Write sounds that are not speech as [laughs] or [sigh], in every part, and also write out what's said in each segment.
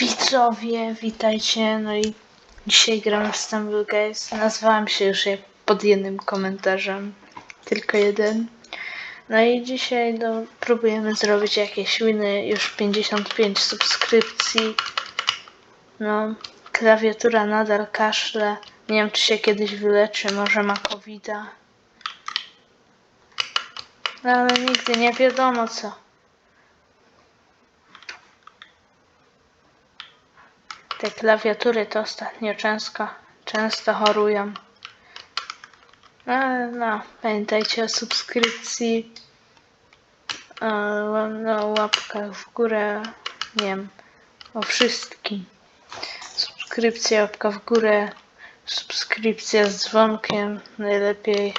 Widzowie, witajcie. No i dzisiaj gramy w Stumble Guys. Nazwałam się już jak pod jednym komentarzem. Tylko jeden. No i dzisiaj no, próbujemy zrobić jakieś winy. Już 55 subskrypcji. No, klawiatura nadal kaszle. Nie wiem, czy się kiedyś wyleczy. Może ma covid -a. No, ale nigdy nie wiadomo co. Te klawiatury to ostatnio często, często chorują. No, no, pamiętajcie o subskrypcji, o no, łapkach w górę, nie wiem, o wszystkim. Subskrypcja, łapka w górę, subskrypcja z dzwonkiem, najlepiej.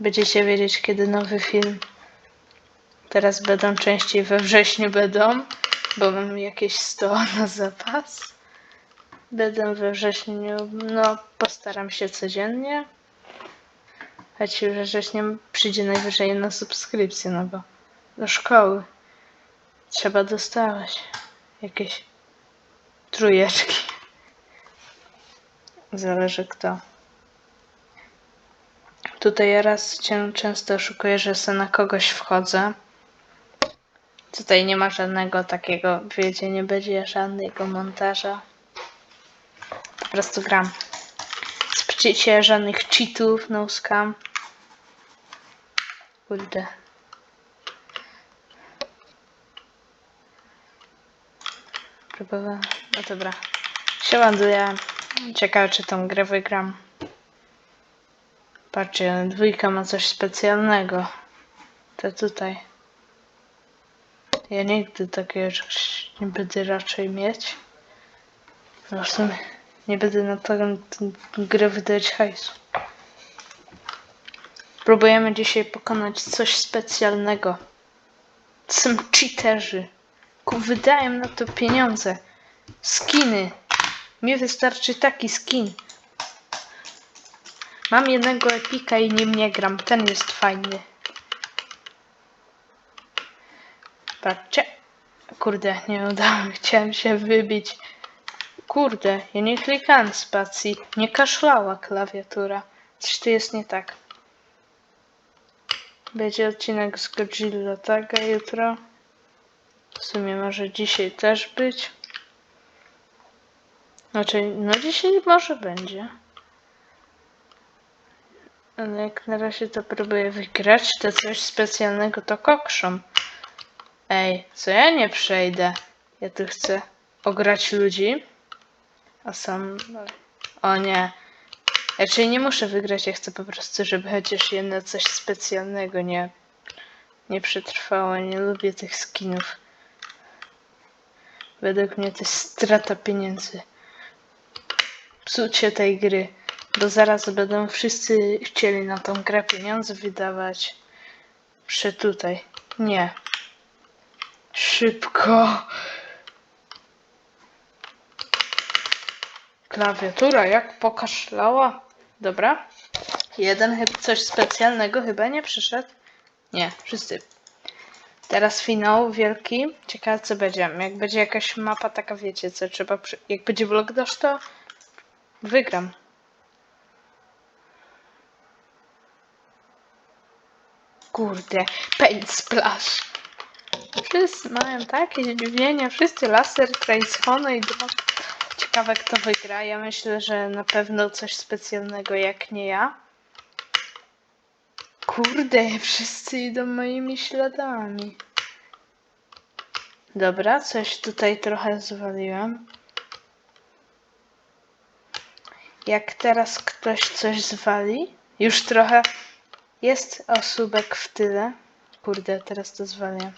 Będziecie wiedzieć, kiedy nowy film. Teraz będą częściej we wrześniu będą bo mam jakieś 100 [laughs] na zapas. Będę we wrześniu, no postaram się codziennie. Choć we wrześniu przyjdzie najwyżej jedna subskrypcja, no bo do szkoły trzeba dostawać jakieś trójeczki. Zależy kto. Tutaj ja raz cię często oszukuję, że se na kogoś wchodzę. Tutaj nie ma żadnego takiego, wiecie, nie będzie żadnego montaża. Po prostu gram. Spczycie żadnych cheatów, no scam. Kurde. Próbowałem. No dobra. Się ładuję. Ciekawe, czy tą grę wygram. Patrzcie, dwójka ma coś specjalnego. To tutaj. Ja nigdy takiego czegoś nie będę raczej mieć. No w sumie nie będę na tę grę wydawać hajsu. Próbujemy dzisiaj pokonać coś specjalnego. Są cheaterzy. Wydają na to pieniądze. Skiny. Mi wystarczy taki skin. Mam jednego epika i nim nie gram. Ten jest fajny. Patrzcie. Kurde, nie udało mi. Chciałem się wybić. Kurde, ja nie klikałem spacji. Nie kaszlała klawiatura. Coś tu jest nie tak. Będzie odcinek z Godzilla, tak? A jutro? W sumie może dzisiaj też być. Znaczy, no dzisiaj może będzie. Ale jak na razie to próbuję wygrać, to coś specjalnego to kokrzą. Ej, co ja nie przejdę? Ja tu chcę ograć ludzi. A sam. O nie. Raczej nie muszę wygrać, ja chcę po prostu, żeby chociaż jedno coś specjalnego nie, nie przetrwało. Nie lubię tych skinów. Według mnie to jest strata pieniędzy. Psucie tej gry. Bo zaraz będą wszyscy chcieli na tą grę pieniądze wydawać. Prze tutaj. Nie. Szybko. Klawiatura jak pokaszlała. Dobra. Jeden chyba coś specjalnego chyba nie przyszedł. Nie, wszyscy. Teraz finał wielki. Ciekawe co będzie. Jak będzie jakaś mapa taka wiecie co trzeba przy... Jak będzie vlog dasz to wygram. Kurde, paint splash. Wszyscy mają takie zdziwienia, wszyscy laser, Trace i dwa. Ciekawe kto wygra. Ja myślę, że na pewno coś specjalnego jak nie ja. Kurde, wszyscy idą moimi śladami. Dobra, coś tutaj trochę zwaliłem. Jak teraz ktoś coś zwali, już trochę jest osóbek w tyle. Kurde, teraz to zwaliłem.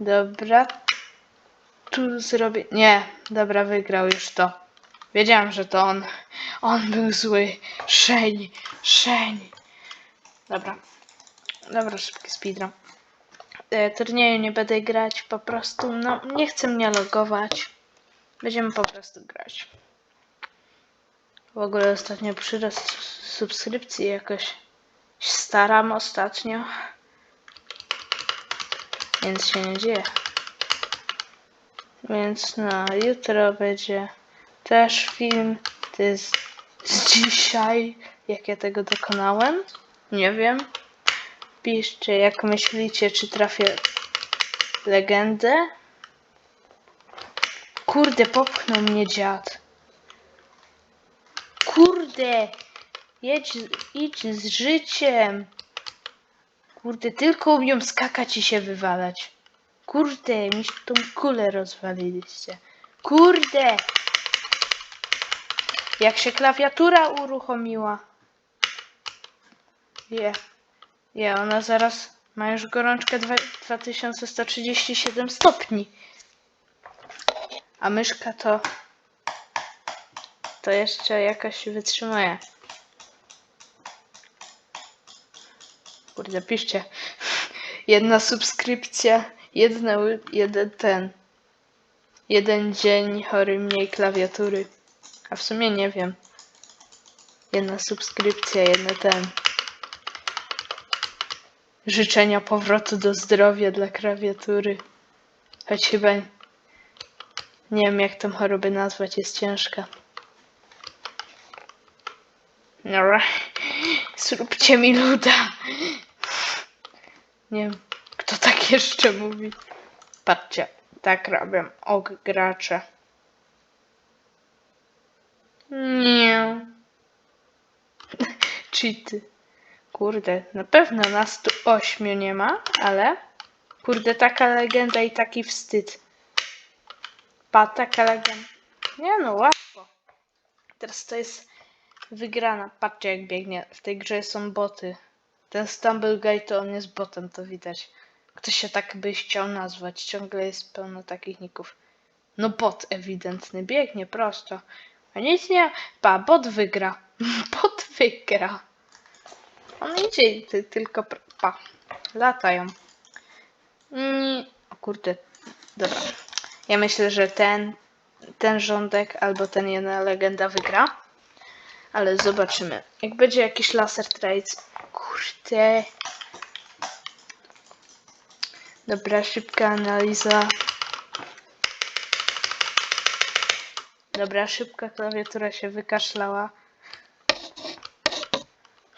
Dobra. Tu zrobię. Nie, dobra, wygrał już to. Wiedziałam, że to on. On był zły. Szeń, szeń. Dobra. Dobra, szybki speedrun. E, turnieju nie będę grać, po prostu, no, nie chcę mnie logować. Będziemy po prostu grać. W ogóle ostatnio przyrost subskrypcji jakoś staram ostatnio. Więc się nie dzieje. Więc no, jutro będzie też film. To jest z dzisiaj, jak ja tego dokonałem. Nie wiem. Piszcie, jak myślicie, czy trafię legendę. Kurde, popchnął mnie dziad. Kurde! Jedź, idź z życiem. Kurde, tylko umiem skakać i się wywalać. Kurde, mi tą kulę rozwaliliście. Kurde! Jak się klawiatura uruchomiła. Je. Je, ona zaraz ma już gorączkę dwa- 2137 stopni. A myszka to... To jeszcze jakoś wytrzymuje. Kurde, piszcie. Jedna subskrypcja, jedna, jeden ten. Jeden dzień chory mniej klawiatury. A w sumie nie wiem. Jedna subskrypcja, jeden ten. Życzenia powrotu do zdrowia dla klawiatury. Choć chyba nie wiem jak tą chorobę nazwać, jest ciężka. Dobra. Zróbcie mi luda. Nie wiem, kto tak jeszcze mówi. Patrzcie, tak robią og gracze. Nie. [laughs] Cheaty. Kurde, na pewno nas tu ośmiu nie ma, ale kurde, taka legenda i taki wstyd. Pa, taka legenda. Nie no, łatwo. Teraz to jest wygrana. Patrzcie jak biegnie. W tej grze są boty. Ten Stumble Guy to on jest botem, to widać. Ktoś się tak by chciał nazwać. Ciągle jest pełno takich ników. No bot ewidentny. Biegnie prosto. A nic nie... Pa, bot wygra. [laughs] Bot wygra. On idzie ty, tylko... Pa. Latają. Mm, o kurde. Dobra. Ja myślę, że ten... Ten rządek albo ten jedna legenda wygra. Ale zobaczymy. Jak będzie jakiś laser trades. Kurde. Dobra, szybka analiza. Dobra, szybka klawiatura się wykaszlała.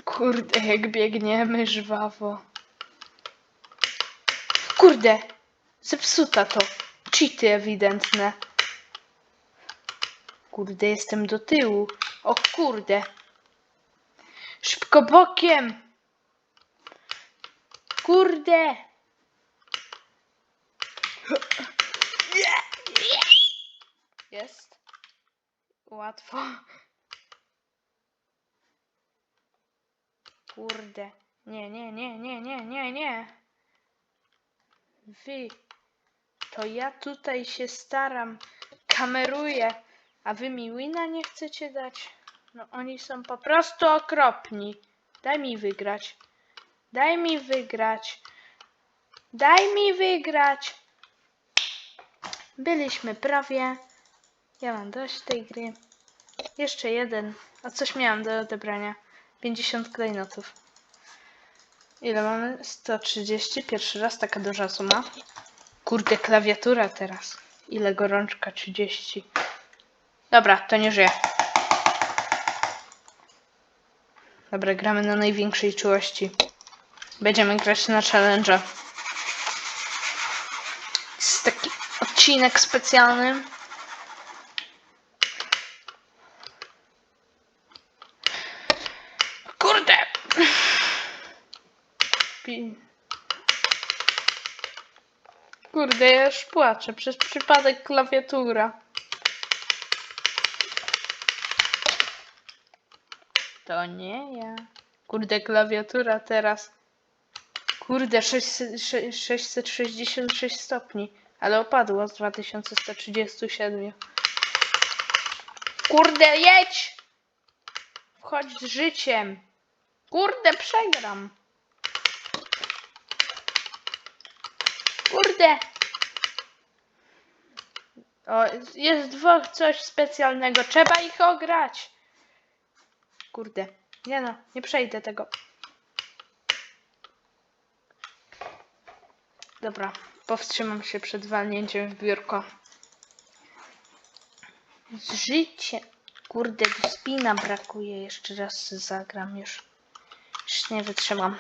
Kurde, jak biegniemy żwawo. Kurde, zepsuta to. Cheaty ewidentne. Kurde, jestem do tyłu. O kurde. Szybko bokiem. Kurde. Jest. Łatwo. Kurde. Nie, nie, nie, nie, nie, nie, nie. Wy. To ja tutaj się staram. Kameruję. A wy mi wina nie chcecie dać? No oni są po prostu okropni. Daj mi wygrać. Daj mi wygrać. Daj mi wygrać. Byliśmy prawie. Ja mam dość tej gry. Jeszcze jeden. A coś miałam do odebrania. 50 klejnotów. Ile mamy? 130. Pierwszy raz taka duża suma. Kurde, klawiatura teraz. Ile gorączka? 30. Dobra, to nie żyje. Dobra, gramy na największej czułości. Będziemy grać na challenge. Jest taki odcinek specjalny. Kurde! Kurde, ja już płaczę. Przez przypadek klawiatura. To nie ja. Kurde, klawiatura teraz. Kurde, 600, sze- 666 stopni. Ale opadło z 2137. Kurde, jedź! Wchodź z życiem. Kurde, przegram. Kurde. O, jest dwóch coś specjalnego. Trzeba ich ograć. Kurde. Nie no, nie przejdę tego. Dobra, powstrzymam się przed walnięciem w biurko. z życiem. Kurde, spina brakuje. Jeszcze raz zagram już. Już nie wytrzymam.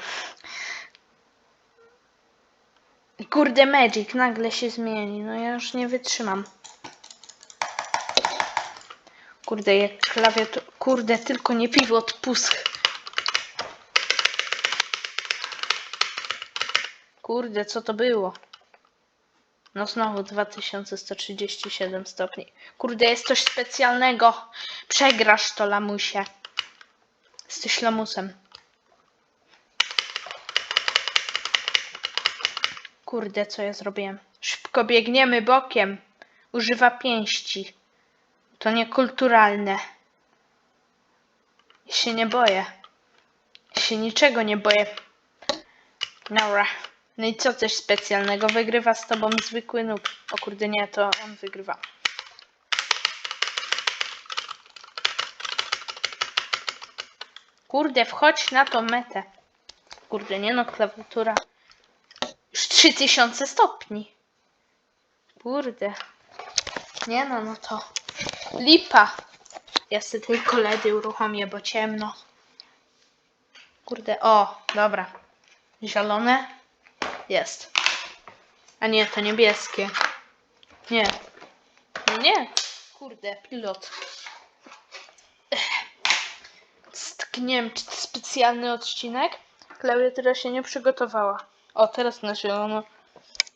Kurde, Magic nagle się zmieni. No ja już nie wytrzymam. Kurde, jak klawiatur... Kurde, tylko nie piwo odpusk. Kurde, co to było? No znowu 2137 stopni. Kurde, jest coś specjalnego. Przegrasz to, lamusie. Jesteś lamusem. Kurde, co ja zrobiłem? Szybko biegniemy bokiem. Używa pięści. To niekulturalne. Ja się nie boję. Ja się niczego nie boję. Dobra. No i co coś specjalnego? Wygrywa z tobą zwykły noob. O kurde, nie, to on wygrywa. Kurde, wchodź na tą metę. Kurde, nie no, klawiatura. Już 3000 stopni. Kurde. Nie no, no to lipa. Ja sobie tylko LEDy uruchomię, bo ciemno. Kurde, o, dobra. Zielone. Jest. A nie, to niebieskie. Nie. No nie. Kurde, pilot. Ech. Czy to specjalny odcinek. Klawiatura się nie przygotowała. O, teraz na zielono.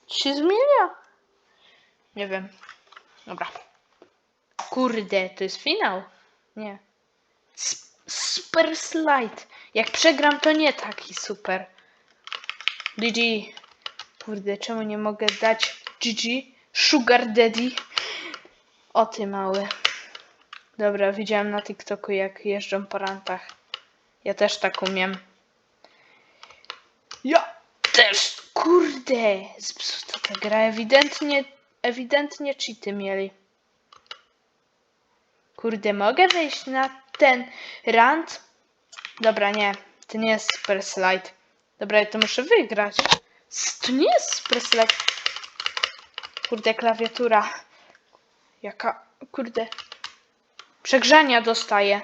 Się zmienia. Nie wiem. Dobra. Kurde, to jest finał. Nie. S- super slide. Jak przegram, to nie taki super. GG. Kurde, czemu nie mogę dać GG? Sugar Daddy. O ty mały. Dobra, widziałem na TikToku jak jeżdżą po rantach. Ja też tak umiem. Ja też. Kurde. Zepsuta ta gra. Ewidentnie, ewidentnie cheaty mieli. Kurde, mogę wejść na ten rant? Dobra, nie. To nie jest super slide. Dobra, ja to muszę wygrać. To nie jest super slide. Kurde, klawiatura. Jaka, kurde. Przegrzania dostaję.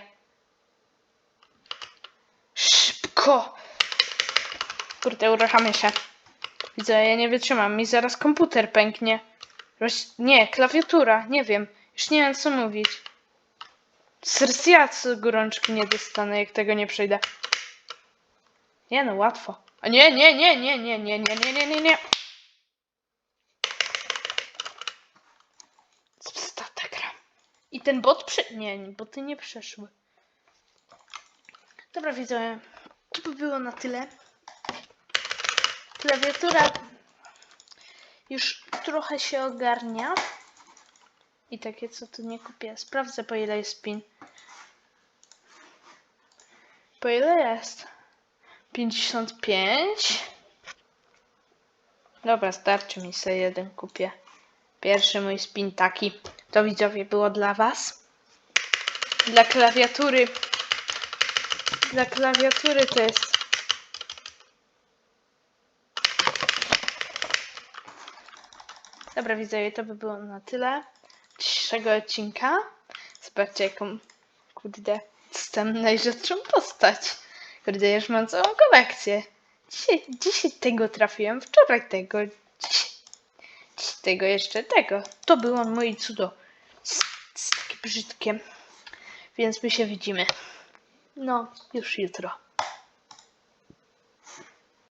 Szybko. Kurde, uruchamię się. Widzę, ja nie wytrzymam. Mi zaraz komputer pęknie. Roś... Nie, klawiatura. Nie wiem. Już nie wiem, co mówić. Sercjac gorączki nie dostanę, jak tego nie przejdę. Nie no, łatwo. A nie, nie, nie, nie, nie, nie, nie, nie, nie, nie, nie. Zepsuta ta gra. I ten bot prze... Nie, nie, boty nie przeszły. Dobra, widzę. To by było na tyle. Klawiatura już trochę się ogarnia. I takie co tu nie kupię. Sprawdzę po ile jest pin. Po ile jest? 55. Dobra, starczy mi sobie jeden kupię. Pierwszy mój spin taki. To widzowie było dla was. Dla klawiatury. Dla klawiatury to jest. Dobra widzowie, to by było na tyle dzisiejszego odcinka. Zobaczcie jaką kurde jestem najrzadszą postać. Kurde, już mam całą kolekcję. Dzisiaj, dzisiaj tego trafiłem, wczoraj tego, dziś, dziś tego jeszcze tego. To było moje cudo. Jest, jest takie brzydkie. Więc my się widzimy. No, już jutro.